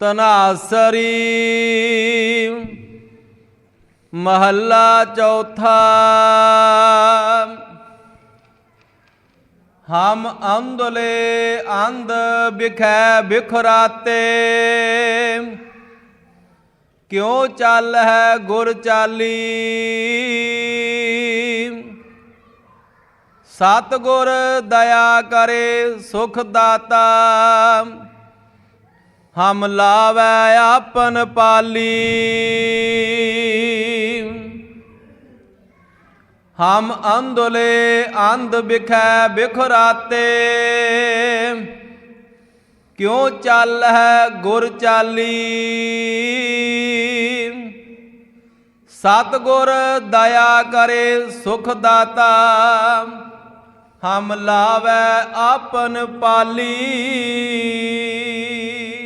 ਤਨਾਸਰੀ ਮਹੱਲਾ ਚੌਥਾ। ਹਮ ਅੰਧਲੇ ਅੰਧ ਬਿਖੈ ਬਿਖਰਾਤੇ, ਕਿਉ ਚੱਲ ਹੈ ਗੁਰ ਚਾਲੀ? ਸਤ ਗੁਰ ਦਇਆ ਕਰੇ ਸੁਖ ਦਾਤਾ। ਹਮ ਲਾਵੈ ਆਪਨ ਪਾਲੀ। ਹਮ ਅੰਧਲੇ ਅੰਧ ਬਿਖੈ ਬਿਖਰਾਤੇ। ਕਿਉ ਚੱਲ ਹੈ ਗੁਰ ਚਾਲੀ? ਸਤ ਗੁਰ ਦਇਆ ਕਰੇ ਸੁਖ ਦਾਤਾ। ਹਮ ਲਾਵੈ ਆਪਨ ਪਾਲੀ।